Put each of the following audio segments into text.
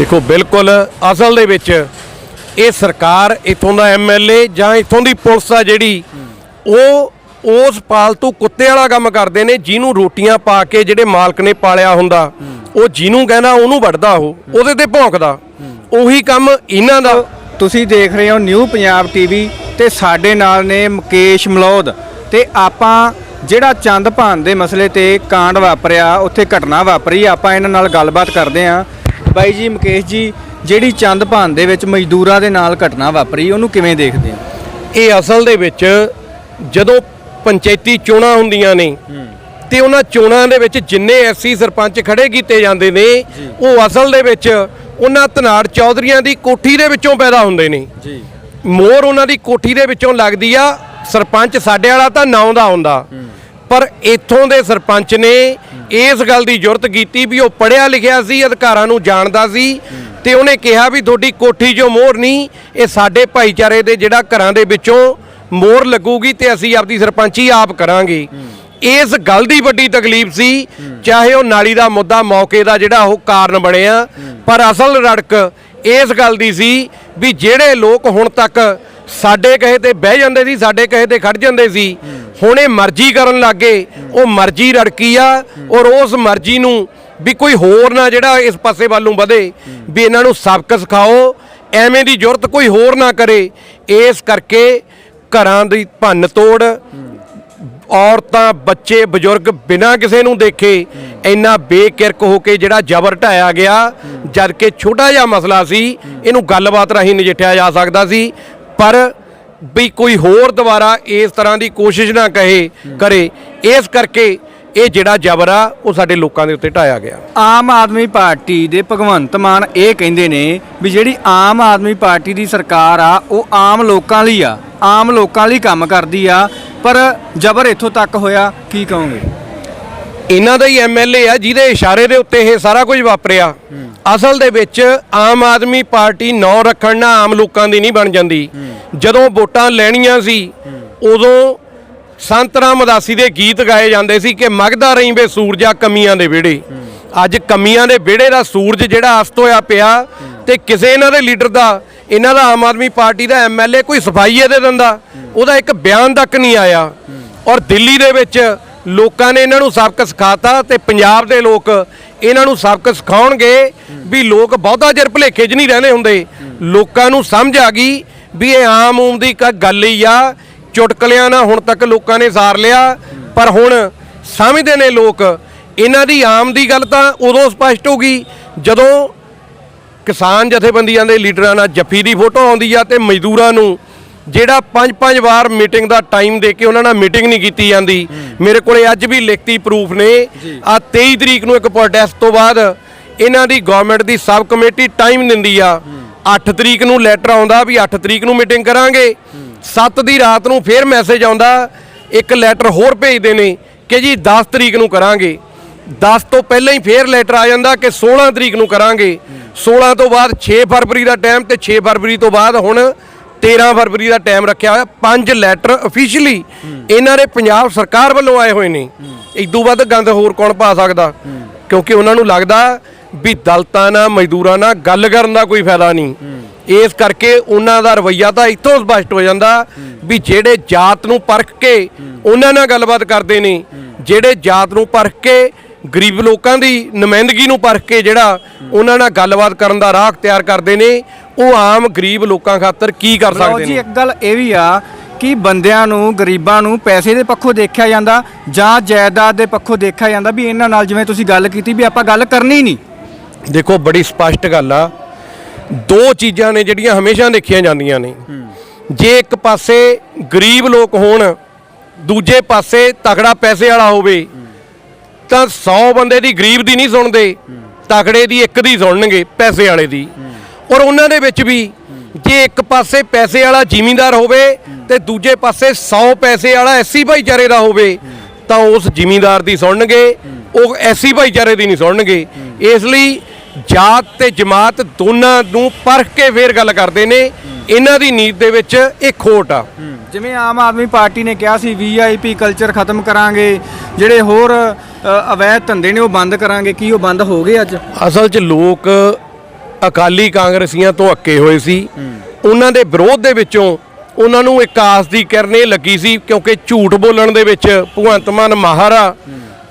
ਦੇਖੋ, ਬਿਲਕੁਲ ਅਸਲ ਦੇ ਵਿੱਚ ਇਹ ਸਰਕਾਰ ਇਥੋਂ ਦਾ ਐਮਐਲਏ ਜਾਂ ਇਥੋਂ ਦੀ ਪੁਲਿਸ ਆ ਜਿਹੜੀ, ਉਹ ਉਸ ਪਾਲਤੂ ਕੁੱਤੇ ਵਾਲਾ ਕੰਮ ਕਰਦੇ ਨੇ, ਜਿਹਨੂੰ ਰੋਟੀਆਂ ਪਾ ਕੇ ਜਿਹੜੇ ਮਾਲਕ ਨੇ ਪਾਲਿਆ ਹੁੰਦਾ, ਉਹ ਜਿਹਨੂੰ ਕਹਿੰਦਾ ਉਹਨੂੰ ਵੱਢਦਾ ਉਹ, ਉਹਦੇ ਤੇ ਭੌਂਕਦਾ। ਉਹੀ ਕੰਮ ਇਹਨਾਂ ਦਾ। ਤੁਸੀਂ ਦੇਖ ਰਹੇ ਹੋ ਨਿਊ ਪੰਜਾਬ ਟੀਵੀ ਤੇ ਸਾਡੇ ਨਾਲ ਨੇ ਮੁਕੇਸ਼ ਮਲੌਦ ਤੇ ਆਪਾਂ ਜਿਹੜਾ ਚੰਦ ਭਾਨ ਦੇ ਮਸਲੇ ਤੇ ਕਾਂਡ ਵਾਪਰਿਆ, ਉੱਥੇ ਘਟਨਾ ਵਾਪਰੀ, ਆਪਾਂ ਇਹਨਾਂ ਨਾਲ ਗੱਲਬਾਤ ਕਰਦੇ ਆਂ ਬਾਈ ਜੀ ਮੁਕੇਸ਼ ਜੀ ਜਿਹੜੀ ਚੰਦ ਭਾਨ ਦੇ ਵਿੱਚ ਮਜ਼ਦੂਰਾਂ ਦੇ ਨਾਲ ਘਟਨਾ ਵਾਪਰੀ ਉਹਨੂੰ ਕਿਵੇਂ ਦੇਖਦੇ ਹੋ? ਇਹ ਅਸਲ ਦੇ ਵਿੱਚ ਜਦੋਂ ਪੰਚਾਇਤੀ ਚੋਣਾਂ ਹੁੰਦੀਆਂ ਨੇ ਤੇ ਉਹਨਾਂ ਚੋਣਾਂ ਦੇ ਵਿੱਚ ਜਿੰਨੇ ਐਸਸੀ ਸਰਪੰਚ ਖੜੇ ਕੀਤੇ ਜਾਂਦੇ ਨੇ ਉਹ ਅਸਲ ਦੇ ਵਿੱਚ ਉਹਨਾਂ ਧਨਾੜ ਚੌਧਰੀਆਂ ਦੀ ਕੋਠੀ ਦੇ ਵਿੱਚੋਂ ਪੈਦਾ ਹੁੰਦੇ ਨੇ। ਜੀ। ਮੋਰ ਉਹਨਾਂ ਦੀ ਕੋਠੀ ਦੇ ਵਿੱਚੋਂ ਲੱਗਦੀ ਆ ਸਰਪੰਚ ਸਾਡੇ ਵਾਲਾ ਤਾਂ ਨਾਂ ਦਾ ਹੁੰਦਾ। ਪਰ ਇੱਥੋਂ ਦੇ ਸਰਪੰਚ ਨੇ ਇਸ ਗੱਲ ਦੀ ਜ਼ਰੂਰਤ ਕੀਤੀ ਵੀ ਉਹ ਪੜਿਆ ਲਿਖਿਆ ਸੀ, ਅਧਿਕਾਰਾਂ ਨੂੰ ਜਾਣਦਾ ਸੀ ਤੇ ਉਹਨੇ ਕਿਹਾ ਵੀ ਤੁਹਾਡੀ ਕੋਠੀ 'ਚੋਂ ਮੋਹਰ ਨਹੀਂ, ਇਹ ਸਾਡੇ ਭਾਈਚਾਰੇ ਦੇ ਜਿਹੜਾ ਘਰਾਂ ਦੇ ਵਿੱਚੋਂ ਮੋਹਰ ਲੱਗੂਗੀ ਤੇ ਅਸੀਂ ਆਪਦੀ ਸਰਪੰਚੀ ਆਪ ਕਰਾਂਗੇ। ਇਸ ਗੱਲ ਦੀ ਵੱਡੀ ਤਕਲੀਫ ਸੀ, ਚਾਹੇ ਉਹ ਨਾਲੀ ਦਾ ਮੁੱਦਾ ਮੌਕੇ ਦਾ ਜਿਹੜਾ ਉਹ ਕਾਰਨ ਬਣਿਆ, ਪਰ ਅਸਲ ਰੜਕ ਇਸ ਗੱਲ ਦੀ ਸੀ ਵੀ ਜਿਹੜੇ ਲੋਕ ਹੁਣ ਤੱਕ ਸਾਡੇ ਕਹੇ ਤੇ ਬਹਿ ਜਾਂਦੇ ਸੀ, ਸਾਡੇ ਕਹੇ ਤੇ ਖੜ ਜਾਂਦੇ ਸੀ ਹੁਣ ਇਹ ਮਰਜ਼ੀ ਕਰਨ ਲੱਗੇ, ਉਹ ਮਰਜ਼ੀ ਰੜਕੀ ਆ, ਔਰ ਉਸ ਮਰਜ਼ੀ ਨੂੰ ਵੀ ਕੋਈ ਹੋਰ ਨਾ ਜਿਹੜਾ ਇਸ ਪਾਸੇ ਵੱਲ ਨੂੰ ਵਧੇ, ਵੀ ਇਹਨਾਂ ਨੂੰ ਸਬਕ ਸਿਖਾਓ, ਐਵੇਂ ਦੀ ਜ਼ਰੂਰਤ ਕੋਈ ਹੋਰ ਨਾ ਕਰੇ। ਇਸ ਕਰਕੇ ਘਰਾਂ ਦੀ ਭੰਨ ਤੋੜ, ਔਰਤਾਂ, ਬੱਚੇ, ਬਜ਼ੁਰਗ ਬਿਨਾਂ ਕਿਸੇ ਨੂੰ ਦੇਖੇ, ਇੰਨਾ ਬੇਕਿਰਕ ਹੋ ਕੇ ਜਿਹੜਾ ਜ਼ਬਰ ਢਾਇਆ ਗਿਆ, ਜਦ ਕਿ ਛੋਟਾ ਜਿਹਾ ਮਸਲਾ ਸੀ, ਇਹਨੂੰ ਗੱਲਬਾਤ ਰਾਹੀਂ ਨਜਿੱਠਿਆ ਜਾ ਸਕਦਾ ਸੀ, ਪਰ ਵੀ ਕੋਈ ਹੋਰ ਦੁਬਾਰਾ ਇਸ ਤਰ੍ਹਾਂ ਦੀ ਕੋਸ਼ਿਸ਼ ਨਾ ਕਹੇ ਕਰੇ। ਇਸ ਕਰਕੇ ਇਹ ਜਿਹੜਾ ਜ਼ਬਰ ਆ ਉਹ ਸਾਡੇ ਲੋਕਾਂ ਦੇ ਉੱਤੇ ਢਾਇਆ ਗਿਆ। ਆਮ ਆਦਮੀ ਪਾਰਟੀ ਦੇ ਭਗਵੰਤ ਮਾਨ ਇਹ ਕਹਿੰਦੇ ਨੇ ਵੀ ਜਿਹੜੀ ਆਮ ਆਦਮੀ ਪਾਰਟੀ ਦੀ ਸਰਕਾਰ ਆ ਉਹ ਆਮ ਲੋਕਾਂ ਲਈ ਆ ਆਮ ਲੋਕਾਂ ਲਈ ਕੰਮ ਕਰਦੀ ਆ। ਪਰ ਜ਼ਬਰ ਇੱਥੋਂ ਤੱਕ ਹੋਇਆ ਕੀ ਕਹੋਗੇ? ਇਹਨਾਂ ਦਾ ਹੀ ਐਮਐਲਏ ਆ ਜਿਹਦੇ ਇਸ਼ਾਰੇ ਦੇ ਉੱਤੇ ਇਹ ਸਾਰਾ ਕੁਝ ਵਾਪਰਿਆ। ਅਸਲ ਦੇ ਵਿੱਚ ਆਮ ਆਦਮੀ ਪਾਰਟੀ ਨੌ ਰੱਖਣ ਨਾਲ ਆਮ ਲੋਕਾਂ ਦੀ ਨਹੀਂ ਬਣ ਜਾਂਦੀ। ਜਦੋਂ ਵੋਟਾਂ ਲੈਣੀਆਂ ਸੀ, ਉਦੋਂ ਸੰਤ ਰਾਮ ਉਦਾਸੀ ਦੇ ਗੀਤ ਗਾਏ ਜਾਂਦੇ ਸੀ ਕਿ ਮਗਦਾ ਰਹੀਂ ਵੇ ਸੂਰਜਾ ਕਮੀਆਂ ਦੇ ਵਿਹੜੇ। ਅੱਜ ਕਮੀਆਂ ਦੇ ਵਿਹੜੇ ਦਾ ਸੂਰਜ ਜਿਹੜਾ ਅਸਤ ਹੋਇਆ ਪਿਆ ਤੇ ਕਿਸੇ ਇਹਨਾਂ ਦੇ ਲੀਡਰ ਦਾ, ਇਹਨਾਂ ਦਾ ਆਮ ਆਦਮੀ ਪਾਰਟੀ ਦਾ ਐਮਐਲਏ ਕੋਈ ਸਫ਼ਾਈ ਇਹਦੇ ਦਿੰਦਾ, ਉਹਦਾ ਇੱਕ ਬਿਆਨ ਤੱਕ ਨਹੀਂ ਆਇਆ। ਔਰ ਦਿੱਲੀ ਦੇ ਵਿੱਚ ਲੋਕਾਂ ਨੇ ਇਹਨਾਂ ਨੂੰ ਸਬਕ ਸਿਖਾਤਾ ਤੇ ਪੰਜਾਬ ਦੇ ਲੋਕ ਇਹਨਾਂ ਨੂੰ ਸਬਕ ਸਿਖਾਉਣਗੇ ਵੀ ਲੋਕ ਬਹੁਤਾ ਚਿਰ ਭੁਲੇਖੇ 'ਚ ਨਹੀਂ ਰਹਿੰਦੇ ਹੁੰਦੇ। ਲੋਕਾਂ ਨੂੰ ਸਮਝ ਆ ਗਈ ਵੀ ਇਹ ਆਮ ਊਮ ਦੀ ਗੱਲ ਹੀ ਆ ਚੁਟਕਲਿਆਂ ਨਾਲ ਹੁਣ ਤੱਕ ਲੋਕਾਂ ਨੇ ਸਾਰ ਲਿਆ ਪਰ ਹੁਣ ਸਮਝਦੇ ਨੇ ਲੋਕ ਇਹਨਾਂ ਦੀ ਆਮ ਦੀ ਗੱਲ ਤਾਂ ਉਦੋਂ ਸਪਸ਼ਟ ਹੋ ਗਈ ਜਦੋਂ ਕਿਸਾਨ ਜਥੇਬੰਦੀਆਂ ਦੇ ਲੀਡਰਾਂ ਨਾਲ ਜੱਫੀ ਦੀ ਫੋਟੋ ਆਉਂਦੀ ਆ ਤੇ ਮਜ਼ਦੂਰਾਂ ਨੂੰ ਜਿਹੜਾ ਪੰਜ ਪੰਜ ਵਾਰ ਮੀਟਿੰਗ ਦਾ ਟਾਈਮ ਦੇ ਕੇ ਉਹਨਾਂ ਨਾਲ ਮੀਟਿੰਗ ਨਹੀਂ ਕੀਤੀ ਜਾਂਦੀ। ਮੇਰੇ ਕੋਲੇ ਅੱਜ ਵੀ ਲਿਖਤੀ ਪ੍ਰੂਫ ਨੇ। ਆ 23 ਤਰੀਕ ਨੂੰ ਇੱਕ ਪ੍ਰੋਟੈਸਟ ਤੋਂ ਬਾਅਦ ਇਹਨਾਂ ਦੀ ਗਵਰਨਮੈਂਟ ਦੀ ਸਬ ਕਮੇਟੀ ਟਾਈਮ ਦਿੰਦੀ ਆ। 8 ਤਰੀਕ ਨੂੰ ਲੈਟਰ ਆਉਂਦਾ ਵੀ 8 ਤਰੀਕ ਨੂੰ ਮੀਟਿੰਗ ਕਰਾਂਗੇ। 7 ਦੀ ਰਾਤ ਨੂੰ ਫੇਰ ਮੈਸੇਜ ਆਉਂਦਾ ਇੱਕ ਲੈਟਰ ਹੋਰ ਭੇਜਦੇ ਨੇ ਕਿ ਜੀ 10 ਤਰੀਕ ਨੂੰ ਕਰਾਂਗੇ। 10 ਤੋਂ ਪਹਿਲਾਂ ਹੀ ਫੇਰ ਲੈਟਰ ਆ ਜਾਂਦਾ ਕਿ 16 ਤਰੀਕ ਨੂੰ ਕਰਾਂਗੇ। 16 ਤੋਂ ਬਾਅਦ 6 ਫਰਵਰੀ ਦਾ ਟਾਈਮ ਤੇ 6 ਫਰਵਰੀ ਤੋਂ ਬਾਅਦ ਹੁਣ 13 ਫਰਵਰੀ ਦਾ ਟਾਈਮ ਰੱਖਿਆ ਹੋਇਆ ਪੰਜ ਲੈਟਰ ਅਫੀਸ਼ੀਅਲੀ ਇਹਨਾਂ ਦੇ ਪੰਜਾਬ ਸਰਕਾਰ ਵੱਲੋਂ ਆਏ ਹੋਏ ਨੇ। ਇਦੋਂ ਵੱਧ ਗੰਦ ਹੋਰ ਕੌਣ ਪਾ ਸਕਦਾ? ਕਿਉਂਕਿ ਉਹਨਾਂ ਨੂੰ ਲੱਗਦਾ ਵੀ ਦਲਤਾਂ ਨਾਲ ਮਜ਼ਦੂਰਾਂ ਨਾਲ ਗੱਲ ਕਰਨ ਦਾ ਕੋਈ ਫਾਇਦਾ ਨਹੀਂ। ਇਸ ਕਰਕੇ ਉਹਨਾਂ ਦਾ ਰਵਈਆ ਤਾਂ ਇੱਥੋਂ ਸਪਸ਼ਟ ਹੋ ਜਾਂਦਾ ਵੀ ਜਿਹੜੇ ਜਾਤ ਨੂੰ ਪਰਖ ਕੇ ਉਹਨਾਂ ਨਾਲ ਗੱਲਬਾਤ ਕਰਦੇ ਨੇ। ਜਿਹੜੇ ਜਾਤ ਨੂੰ ਪਰਖ ਕੇ ਗਰੀਬ ਲੋਕਾਂ ਦੀ ਨੁਮਾਇੰਦਗੀ ਨੂੰ ਪਰਖ ਕੇ ਜਿਹੜਾ ਉਹਨਾਂ ਨਾਲ ਗੱਲਬਾਤ ਕਰਨ ਦਾ ਰਾਹ ਅਖਤਿਆਰ ਕਰਦੇ ਨੇ ਉਹ ਆਮ ਗਰੀਬ ਲੋਕਾਂ ਖਾਤਰ ਕੀ ਕਰ ਸਕਦੇ ਜੀ ਨੇ? ਇੱਕ ਗੱਲ ਇਹ ਵੀ ਆ ਕਿ ਬੰਦਿਆਂ ਨੂੰ ਗਰੀਬਾਂ ਨੂੰ ਪੈਸੇ ਦੇ ਪੱਖੋਂ ਦੇਖਿਆ ਜਾਂਦਾ ਜਾਂ ਜਾਇਦਾਦ ਦੇ ਪੱਖੋਂ ਦੇਖਿਆ ਜਾਂਦਾ ਵੀ ਇਹਨਾਂ ਨਾਲ ਜਿਵੇਂ ਤੁਸੀਂ ਗੱਲ ਕੀਤੀ ਵੀ ਆਪਾਂ ਗੱਲ ਕਰਨੀ ਨਹੀਂ। ਦੇਖੋ, ਬੜੀ ਸਪਸ਼ਟ ਗੱਲ ਆ। ਦੋ ਚੀਜ਼ਾਂ ਨੇ ਜਿਹੜੀਆਂ ਹਮੇਸ਼ਾ ਦੇਖੀਆਂ ਜਾਂਦੀਆਂ ਨੇ। ਜੇ ਇੱਕ ਪਾਸੇ ਗਰੀਬ ਲੋਕ ਹੋਣ, ਦੂਜੇ ਪਾਸੇ ਤਕੜਾ ਪੈਸੇ ਵਾਲਾ ਹੋਵੇ, ਤਾਂ 100 ਬੰਦੇ ਦੀ ਗਰੀਬ ਦੀ ਨਹੀਂ ਸੁਣਦੇ, ਤਕੜੇ ਦੀ ਇੱਕ ਦੀ ਸੁਣਨਗੇ, ਪੈਸੇ ਵਾਲੇ ਦੀ। ਔਰ ਉਹਨਾਂ ਦੇ ਵਿੱਚ ਵੀ ਜੇ ਇੱਕ ਪਾਸੇ ਪੈਸੇ ਵਾਲਾ ਜ਼ਿਮੀਂਦਾਰ ਹੋਵੇ ਤੇ ਦੂਜੇ ਪਾਸੇ 100 ਪੈਸੇ ਵਾਲਾ ਐਸੀ ਭਾਈਚਾਰੇ ਦਾ ਹੋਵੇ, ਤਾਂ ਉਸ ਜ਼ਿਮੀਂਦਾਰ ਦੀ ਸੁਣਨਗੇ, ਉਹ ਐਸੀ ਭਾਈਚਾਰੇ ਦੀ ਨਹੀਂ ਸੁਣਨਗੇ। ਇਸ ਲਈ ਜਾਤ ਤੇ ਜਮਾਤ ਦੋਨਾਂ ਨੂੰ ਪਰਖ ਕੇ ਫੇਰ ਗੱਲ ਕਰਦੇ ਨੇ। ਇਹਨਾਂ ਦੀ ਨੀਤ ਦੇ ਵਿੱਚ ਇਹ ਖੋਟ ਆ। ਜਿਵੇਂ ਆਮ ਆਦਮੀ ਪਾਰਟੀ ਨੇ ਕਿਹਾ ਸੀ ਵੀਆਈਪੀ ਕਲਚਰ ਖਤਮ ਕਰਾਂਗੇ ਜਿਹੜੇ ਹੋਰ ਅਵੈਧ ਧੰਦੇ ਨੇ ਉਹ ਬੰਦ ਕਰਾਂਗੇ। ਕੀ ਉਹ ਬੰਦ ਹੋ ਗਏ ਅੱਜ? ਅਸਲ 'ਚ ਲੋਕ ਅਕਾਲੀ ਕਾਂਗਰਸੀਆਂ ਤੋਂ ਅੱਕੇ ਹੋਏ ਸੀ। ਉਹਨਾਂ ਦੇ ਵਿਰੋਧ ਦੇ ਵਿੱਚੋਂ ਉਹਨਾਂ ਨੂੰ ਇੱਕ ਆਸ ਦੀ ਕਿਰਨ ਇਹ ਲੱਗੀ ਸੀ ਕਿਉਂਕਿ ਝੂਠ ਬੋਲਣ ਦੇ ਵਿੱਚ ਭਗਵੰਤ ਮਾਨ ਮਾਹਰ ਆ।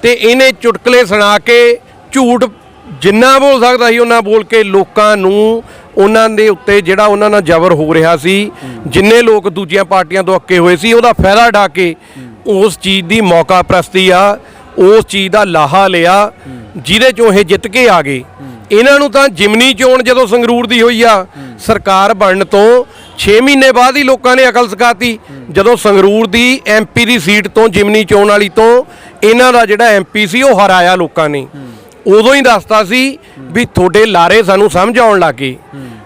ਤੇ ਇਹਨੇ ਚੁਟਕਲੇ ਸੁਣਾ ਕੇ ਝੂਠ ਜਿੰਨਾ ਬੋਲ ਸਕਦਾ ਸੀ, ਉਹਨਾਂ ਬੋਲ ਕੇ ਲੋਕਾਂ ਨੂੰ ਉਹਨਾਂ ਦੇ ਉੱਤੇ ਜਿਹੜਾ ਉਹਨਾਂ ਨਾਲ ਜ਼ਬਰ ਹੋ ਰਿਹਾ ਸੀ, ਜਿੰਨੇ ਲੋਕ ਦੂਜੀਆਂ ਪਾਰਟੀਆਂ ਤੋਂ ਅੱਕੇ ਹੋਏ ਸੀ, ਉਹਦਾ ਫਾਇਦਾ ਢਾ ਕੇ ਉਸ ਚੀਜ਼ ਦੀ ਮੌਕਾ ਪ੍ਰਸਤੀ ਆ, ਉਸ ਚੀਜ਼ ਦਾ ਲਾਹਾ ਲਿਆ, ਜਿਹਦੇ ਚੋਂ ਇਹ ਜਿੱਤ ਕੇ ਆ ਗਏ। ਇਹਨਾਂ ਨੂੰ ਤਾਂ ਜਿਮਨੀ ਚੋਣ ਜਦੋਂ ਸੰਗਰੂਰ ਦੀ ਹੋਈ ਆ, ਸਰਕਾਰ ਬਣਨ ਤੋਂ 6 ਮਹੀਨੇ ਬਾਅਦ ਹੀ ਲੋਕਾਂ ਨੇ ਅਕਲ ਸਿਖਾਤੀ। ਜਦੋਂ ਸੰਗਰੂਰ ਦੀ ਐਮਪੀ ਦੀ ਸੀਟ ਤੋਂ ਜਿਮਨੀ ਚੋਣ ਵਾਲੀ ਤੋਂ ਇਹਨਾਂ ਦਾ ਜਿਹੜਾ ਐਮਪੀ ਸੀ, ਉਹ ਹਰਾਇਆ ਲੋਕਾਂ ਨੇ। ਉਦੋਂ ਹੀ ਦੱਸਤਾ ਸੀ ਵੀ ਤੁਹਾਡੇ ਲਾਰੇ ਸਾਨੂੰ ਸਮਝ ਆਉਣ ਲੱਗੇ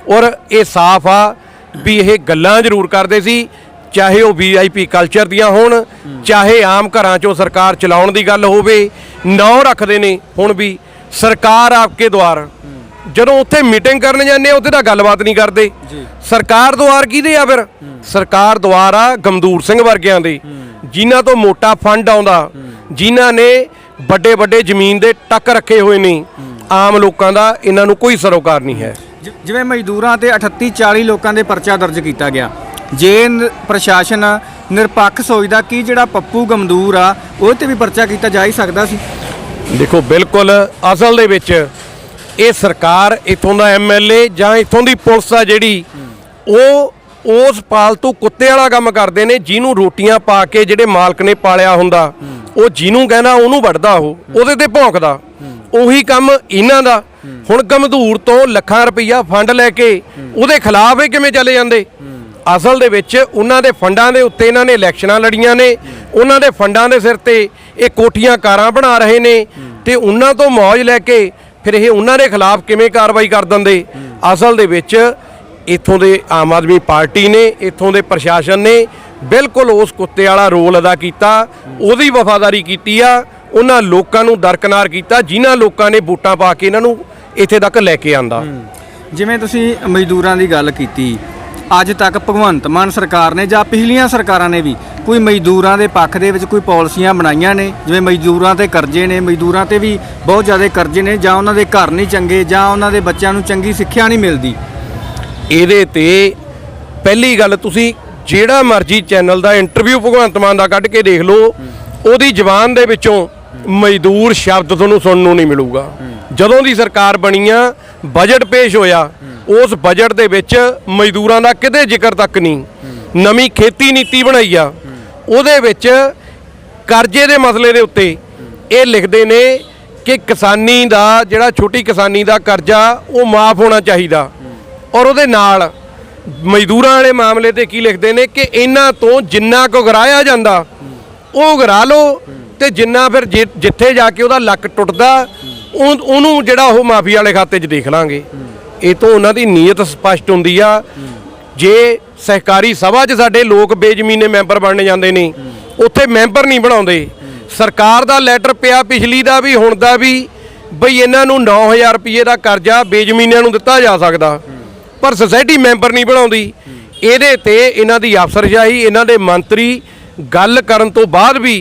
ਔਰ ਇਹ ਸਾਫ਼ ਆ ਵੀ ਇਹ ਗੱਲਾਂ ਜ਼ਰੂਰ ਕਰਦੇ ਸੀ ਚਾਹੇ ਉਹ ਵੀਆਈਪੀ ਕਲਚਰ ਦੀਆਂ ਹੋਣ ਚਾਹੇ ਆਮ ਘਰਾਂ 'ਚੋਂ ਸਰਕਾਰ ਚਲਾਉਣ ਦੀ ਗੱਲ ਹੋਵੇ ਨਾਂ ਰੱਖਦੇ ਨੇ ਹੁਣ ਵੀ ਸਰਕਾਰ ਆਪਕੇ ਦੁਆਰ। ਜਦੋਂ ਉੱਥੇ ਮੀਟਿੰਗ ਕਰਨ ਜਾਂਦੇ ਆ ਉੱਥੇ ਤਾਂ ਗੱਲਬਾਤ ਨਹੀਂ ਕਰਦੇ। ਸਰਕਾਰ ਦੁਆਰ ਕਿਹਦੇ ਆ ਫਿਰ? ਸਰਕਾਰ ਦੁਆਰ ਆ ਗਮਦੂਰ ਸਿੰਘ ਵਰਗਿਆਂ ਦੇ। ਜਿਨ੍ਹਾਂ ਤੋਂ ਮੋਟਾ ਫੰਡ ਆਉਂਦਾ ਜਿਨ੍ਹਾਂ ਨੇ ਵੱਡੇ ਵੱਡੇ ਜ਼ਮੀਨ ਦੇ ਟੱਕ ਰੱਖੇ ਹੋਏ ਨੇ। ਆਮ ਲੋਕਾਂ ਦਾ ਇਹਨਾਂ ਨੂੰ ਕੋਈ ਸਰੋਕਾਰ ਨਹੀਂ ਹੈ। ਜ- ਜਿਵੇਂ ਮਜ਼ਦੂਰਾਂ ਤੇ 38 40 ਲੋਕਾਂ ਦੇ ਪਰਚਾ ਦਰਜ ਕੀਤਾ ਗਿਆ। ਜੇ ਨ- ਪ੍ਰਸ਼ਾਸਨ ਨਿਰਪੱਖ ਸੋਚਦਾ ਕਿ ਜਿਹੜਾ ਪੱਪੂ ਗਮਦੂਰ ਆ ਉਹ ਤੇ ਵੀ ਪਰਚਾ ਕੀਤਾ ਜਾ ਹੀ ਸਕਦਾ ਸੀ। ਦੇਖੋ ਬਿਲਕੁਲ ਅਸਲ ਦੇ ਵਿੱਚ ਇਹ ਸਰਕਾਰ ਇਥੋਂ ਦਾ ਐਮਐਲਏ ਜਾਂ ਇਥੋਂ ਦੀ ਪੁਲਿਸ ਆ ਜਿਹੜੀ ਉਹ ਉਸ ਪਾਲਤੂ ਕੁੱਤੇ ਵਾਲਾ ਕੰਮ ਕਰਦੇ ਨੇ ਜਿਹਨੂੰ ਰੋਟੀਆਂ ਪਾ ਕੇ ਜਿਹੜੇ ਮਾਲਕ ਨੇ ਪਾਲਿਆ ਹੁੰਦਾ। ਉਹ ਜਿਹਨੂੰ ਕਹਿੰਦਾ, ਉਹਨੂੰ ਵੱਢਦਾ ਉਹ, ਉਹਦੇ ਤੇ ਭੌਂਕਦਾ। ਉਹੀ ਕੰਮ ਇਹਨਾਂ ਦਾ। ਹੁਣ ਗਮਧੂਰ ਤੋਂ ਲੱਖਾਂ ਰੁਪਈਆ ਫੰਡ ਲੈ ਕੇ ਉਹਦੇ ਖਿਲਾਫ ਇਹ ਕਿਵੇਂ ਚਲੇ ਜਾਂਦੇ? ਅਸਲ ਦੇ ਵਿੱਚ ਉਹਨਾਂ ਦੇ ਫੰਡਾਂ ਦੇ ਉੱਤੇ ਇਹਨਾਂ ਨੇ ਇਲੈਕਸ਼ਨਾਂ ਲੜੀਆਂ ਨੇ। ਉਹਨਾਂ ਦੇ ਫੰਡਾਂ ਦੇ ਸਿਰ ਤੇ ਇਹ ਕੋਠੀਆਂ ਕਾਰਾਂ ਬਣਾ ਰਹੇ ਨੇ ਤੇ ਉਹਨਾਂ ਤੋਂ ਮੌਜ ਲੈ ਕੇ ਫਿਰ ਇਹ ਉਹਨਾਂ ਦੇ ਖਿਲਾਫ ਕਿਵੇਂ ਕਾਰਵਾਈ ਕਰ ਦਿੰਦੇ? ਅਸਲ ਦੇ ਵਿੱਚ ਇੱਥੋਂ ਦੇ ਆਮ ਆਦਮੀ ਪਾਰਟੀ ਨੇ, ਇੱਥੋਂ ਦੇ ਪ੍ਰਸ਼ਾਸਨ ਨੇ ਬਿਲਕੁਲ ਉਸ ਕੁੱਤੇ ਵਾਲਾ ਰੋਲ ਅਦਾ ਕੀਤਾ ਉਹਦੀ ਵਫਾਦਾਰੀ ਕੀਤੀ ਆ ਉਹਨਾਂ ਲੋਕਾਂ ਨੂੰ ਦਰਕਨਾਰ ਕੀਤਾ ਜਿਨ੍ਹਾਂ ਲੋਕਾਂ ਨੇ ਵੋਟਾਂ ਪਾ ਕੇ ਇਹਨਾਂ ਨੂੰ ਇੱਥੇ ਤੱਕ ਲੈ ਕੇ ਆਂਦਾ। ਜਿਵੇਂ ਤੁਸੀਂ ਮਜ਼ਦੂਰਾਂ ਦੀ ਗੱਲ ਕੀਤੀ ਅੱਜ ਤੱਕ ਭਗਵੰਤ ਮਾਨ ਸਰਕਾਰ ਨੇ ਜਾਂ ਪਿਛਲੀਆਂ ਸਰਕਾਰਾਂ ਨੇ ਵੀ ਕੋਈ ਮਜ਼ਦੂਰਾਂ ਦੇ ਪੱਖ ਦੇ ਵਿੱਚ ਕੋਈ ਪਾਲਿਸੀਆਂ ਬਣਾਈਆਂ ਨੇ ਜਿਵੇਂ ਮਜ਼ਦੂਰਾਂ ਤੇ ਕਰਜ਼ੇ ਨੇ ਮਜ਼ਦੂਰਾਂ ਤੇ ਵੀ ਬਹੁਤ ਜ਼ਿਆਦਾ ਕਰਜ਼ੇ ਨੇ ਜਾਂ ਉਹਨਾਂ ਦੇ ਘਰ ਨਹੀਂ ਚੰਗੇ ਜਾਂ ਉਹਨਾਂ ਦੇ ਬੱਚਿਆਂ ਨੂੰ ਚੰਗੀ ਸਿੱਖਿਆ ਨਹੀਂ ਮਿਲਦੀ। ਇਹਦੇ ਤੇ ਪਹਿਲੀ ਗੱਲ ਤੁਸੀਂ ਜਿਹੜਾ ਮਰਜ਼ੀ ਚੈਨਲ ਦਾ ਇੰਟਰਵਿਊ ਭਗਵੰਤ ਮਾਨ ਦਾ ਕੱਢ ਕੇ ਦੇਖ ਲਓ, ਉਹਦੀ ਜ਼ੁਬਾਨ ਦੇ ਵਿੱਚੋਂ ਮਜ਼ਦੂਰ ਸ਼ਬਦ ਤੁਹਾਨੂੰ ਸੁਣਨ ਨੂੰ ਨਹੀਂ ਮਿਲੂਗਾ। ਜਦੋਂ ਦੀ ਸਰਕਾਰ ਬਣੀ ਆ ਬਜਟ ਪੇਸ਼ ਹੋਇਆ, ਉਸ ਬਜਟ ਦੇ ਵਿੱਚ ਮਜ਼ਦੂਰਾਂ ਦਾ ਕਿਤੇ ਜ਼ਿਕਰ ਤੱਕ ਨਹੀਂ। ਨਵੀਂ ਖੇਤੀ ਨੀਤੀ ਬਣਾਈ ਆ, ਉਹਦੇ ਵਿੱਚ ਕਰਜ਼ੇ ਦੇ ਮਸਲੇ ਦੇ ਉੱਤੇ ਇਹ ਲਿਖਦੇ ਨੇ ਕਿ ਕਿਸਾਨੀ ਦਾ, ਜਿਹੜਾ ਛੋਟੀ ਕਿਸਾਨੀ ਦਾ ਕਰਜ਼ਾ, ਉਹ ਮਾਫ ਹੋਣਾ ਚਾਹੀਦਾ। ਔਰ ਉਹਦੇ ਨਾਲ ਮਜ਼ਦੂਰਾਂ ਵਾਲੇ ਮਾਮਲੇ ਤੇ ਕੀ ਲਿਖਦੇ ਨੇ ਕਿ ਇਹਨਾਂ ਤੋਂ ਜਿੰਨਾ ਕੁ ਗਰਾਇਆ ਜਾਂਦਾ, ਉਹ ਗਰਾ ਲਓ ਤੇ ਜਿੰਨਾ ਫਿਰ ਜਿ- ਜਿੱਥੇ ਜਾ ਕੇ ਉਹਦਾ ਲੱਕ ਟੁੱਟਦਾ, ਉਹ- ਉਹਨੂੰ ਜਿਹੜਾ ਉਹ ਮਾਫੀ ਵਾਲੇ ਖਾਤੇ 'ਚ ਦੇਖ ਲਾਂਗੇ। ਇਹ ਤੋਂ ਉਹਨਾਂ ਦੀ ਨੀਅਤ ਸਪਸ਼ਟ ਹੁੰਦੀ ਆ। ਜੇ ਸਹਿਕਾਰੀ ਸਭਾ 'ਚ ਸਾਡੇ ਲੋਕ ਬੇਜ਼ਮੀਨੇ ਮੈਂਬਰ ਬਣਨ ਜਾਂਦੇ ਨੇ, ਉੱਥੇ ਮੈਂਬਰ ਨਹੀਂ ਬਣਾਉਂਦੇ। ਸਰਕਾਰ ਦਾ ਲੈਟਰ ਪਿਆ ਪਿਛਲੀ ਦਾ ਵੀ, ਹੁਣ ਦਾ ਵੀ, ਬਈ ਇਹਨਾਂ ਨੂੰ 9000 ਰੁਪਏ ਦਾ ਕਰਜ਼ਾ ਬੇਜ਼ਮੀਨਿਆਂ ਨੂੰ ਦਿੱਤਾ ਜਾ ਸਕਦਾ। ਪਰ ਸੁਸਾਇਟੀ ਮੈਂਬਰ ਨਹੀਂ ਬਣਾਉਂਦੀ। ਇਹਦੇ ਤੇ ਇਹਨਾਂ ਦੀ ਅਫਸਰਸ਼ਾਹੀ ਇਹਨਾਂ ਦੇ ਮੰਤਰੀ ਗੱਲ ਕਰਨ ਤੋਂ ਬਾਅਦ ਵੀ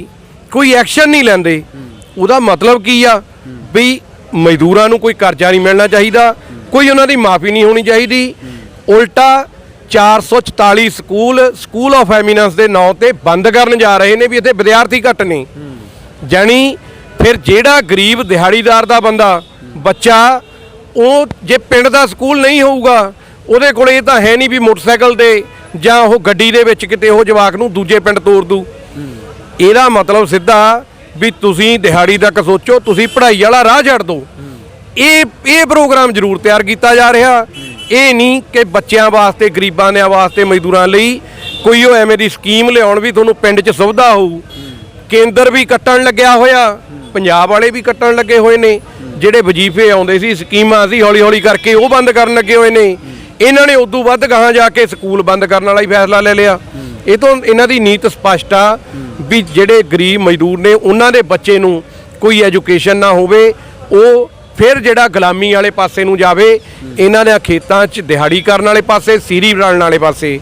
ਕੋਈ ਐਕਸ਼ਨ ਨਹੀਂ ਲੈਂਦੇ। ਉਹਦਾ ਮਤਲਬ ਕੀ ਆ? ਵੀ ਮਜ਼ਦੂਰਾਂ ਨੂੰ ਕੋਈ ਕਰਜ਼ਾ ਨਹੀਂ ਮਿਲਣਾ ਚਾਹੀਦਾ, ਕੋਈ ਉਹਨਾਂ ਦੀ ਮਾਫੀ ਨਹੀਂ ਹੋਣੀ ਚਾਹੀਦੀ। ਉਲਟਾ 444 ਸਕੂਲ ਸਕੂਲ ਆਫ ਐਮੀਨੈਂਸ ਦੇ ਨਾਂ ਤੇ ਬੰਦ ਕਰਨ ਜਾ ਰਹੇ ਨੇ ਵੀ ਇੱਥੇ ਵਿਦਿਆਰਥੀ ਘੱਟ ਨੇ। ਜਾਣੀ ਫਿਰ ਜਿਹੜਾ ਗਰੀਬ ਦਿਹਾੜੀਦਾਰ ਦਾ ਬੰਦਾ, ਬੱਚਾ, ਉਹ ਜੇ ਪਿੰਡ ਦਾ ਸਕੂਲ ਨਹੀਂ ਹੋਊਗਾ ਉਹਦੇ ਕੋਲ ਇਹ ਤਾਂ ਹੈ ਨਹੀਂ ਵੀ ਮੋਟਰਸਾਈਕਲ ਤੇ ਜਾਂ ਉਹ ਗੱਡੀ ਦੇ ਵਿੱਚ ਕਿਤੇ ਉਹ ਜਵਾਕ ਨੂੰ ਦੂਜੇ ਪਿੰਡ ਤੋਰ ਦੂ। ਇਹਦਾ ਮਤਲਬ ਸਿੱਧਾ ਵੀ ਤੁਸੀਂ ਦਿਹਾੜੀ ਤੱਕ ਸੋਚੋ, ਤੁਸੀਂ ਪੜ੍ਹਾਈ ਵਾਲਾ ਰਾਹ ਛੱਡ ਦਿਓ ਇਹ ਇਹ ਪ੍ਰੋਗਰਾਮ ਜ਼ਰੂਰ ਤਿਆਰ ਕੀਤਾ ਜਾ ਰਿਹਾ। ਇਹ ਨਹੀਂ ਕਿ ਬੱਚਿਆਂ ਵਾਸਤੇ, ਗਰੀਬਾਂ ਦੇ ਵਾਸਤੇ, ਮਜ਼ਦੂਰਾਂ ਲਈ ਕੋਈ ਉਹ ਐਵੇਂ ਦੀ ਸਕੀਮ ਲਿਆਉਣ ਵੀ ਤੁਹਾਨੂੰ ਪਿੰਡ 'ਚ ਸੁਵਿਧਾ ਹੋਊ। ਕੇਂਦਰ ਵੀ ਕੱਟਣ ਲੱਗਿਆ ਹੋਇਆ, ਪੰਜਾਬ ਵਾਲੇ ਵੀ ਕੱਟਣ ਲੱਗੇ ਹੋਏ ਨੇ। ਜਿਹੜੇ ਵਜੀਫੇ ਆਉਂਦੇ ਸੀ, ਸਕੀਮਾਂ ਸੀ ਹੌਲੀ ਹੌਲੀ ਕਰਕੇ ਉਹ ਬੰਦ ਕਰਨ ਲੱਗੇ ਹੋਏ ਨੇ। ਇਹਨਾਂ ਨੇ ਉਦੋਂ ਵੱਧ ਗਾਹਾਂ ਜਾ ਕੇ ਸਕੂਲ ਬੰਦ ਕਰਨ ਵਾਲਾ ਹੀ ਫੈਸਲਾ ਲੈ ਲਿਆ। ਇਹ ਤੋਂ ਇਹਨਾਂ ਦੀ ਨੀਤ ਸਪਸ਼ਟ ਆ ਵੀ ਜਿਹੜੇ ਗਰੀਬ ਮਜ਼ਦੂਰ ਨੇ, ਉਹਨਾਂ ਦੇ ਬੱਚੇ ਨੂੰ ਕੋਈ ਐਜੂਕੇਸ਼ਨ ਨਾ ਹੋਵੇ, ਉਹ ਫਿਰ ਜਿਹੜਾ ਗੁਲਾਮੀ ਵਾਲੇ ਪਾਸੇ ਨੂੰ ਜਾਵੇ, ਇਹਨਾਂ ਦੇ ਖੇਤਾਂ 'ਚ ਦਿਹਾੜੀ ਕਰਨ ਵਾਲੇ ਪਾਸੇ, ਸੀਰੀ ਬਣਾਉਣ ਵਾਲੇ ਪਾਸੇ।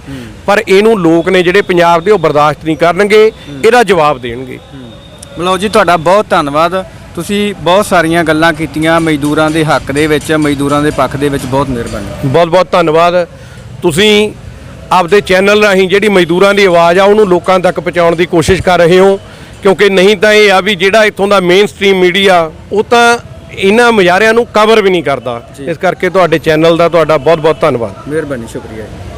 ਪਰ ਇਹਨੂੰ ਲੋਕ ਨੇ ਜਿਹੜੇ ਪੰਜਾਬ ਦੇ ਉਹ ਬਰਦਾਸ਼ਤ ਨਹੀਂ ਕਰਨਗੇ, ਇਹਦਾ ਜਵਾਬ ਦੇਣਗੇ। ਮਲੋ ਜੀ, ਤੁਹਾਡਾ ਬਹੁਤ ਧੰਨਵਾਦ। ਤੁਸੀਂ ਬਹੁਤ ਸਾਰੀਆਂ ਗੱਲਾਂ ਕੀਤੀਆਂ ਮਜ਼ਦੂਰਾਂ ਦੇ ਹੱਕ ਦੇ ਵਿੱਚ ਮਜ਼ਦੂਰਾਂ ਦੇ ਪੱਖ ਦੇ ਵਿੱਚ ਬਹੁਤ ਮਿਹਰਬਾਨੀ। ਬਹੁਤ ਬਹੁਤ ਧੰਨਵਾਦ। ਤੁਸੀਂ ਆਪਦੇ ਚੈਨਲ ਰਾਹੀਂ ਜਿਹੜੀ ਮਜ਼ਦੂਰਾਂ ਦੀ ਆਵਾਜ਼ ਆ ਉਹਨੂੰ ਲੋਕਾਂ ਤੱਕ ਪਹੁੰਚਾਉਣ ਦੀ ਕੋਸ਼ਿਸ਼ ਕਰ ਰਹੇ ਹੋ। ਕਿਉਂਕਿ ਨਹੀਂ ਤਾਂ ਇਹ ਆ ਵੀ ਜਿਹੜਾ ਇੱਥੋਂ ਦਾ ਮੇਨ ਸਟ੍ਰੀਮ ਮੀਡੀਆ ਉਹ ਤਾਂ ਇਹਨਾਂ ਮੁਜ਼ਾਹਰਿਆਂ ਨੂੰ ਕਵਰ ਵੀ ਨਹੀਂ ਕਰਦਾ। ਇਸ ਕਰਕੇ ਤੁਹਾਡੇ ਚੈਨਲ ਦਾ ਤੁਹਾਡਾ ਬਹੁਤ ਬਹੁਤ ਧੰਨਵਾਦ। ਮਿਹਰਬਾਨੀ ਸ਼ੁਕਰੀਆ ਜੀ।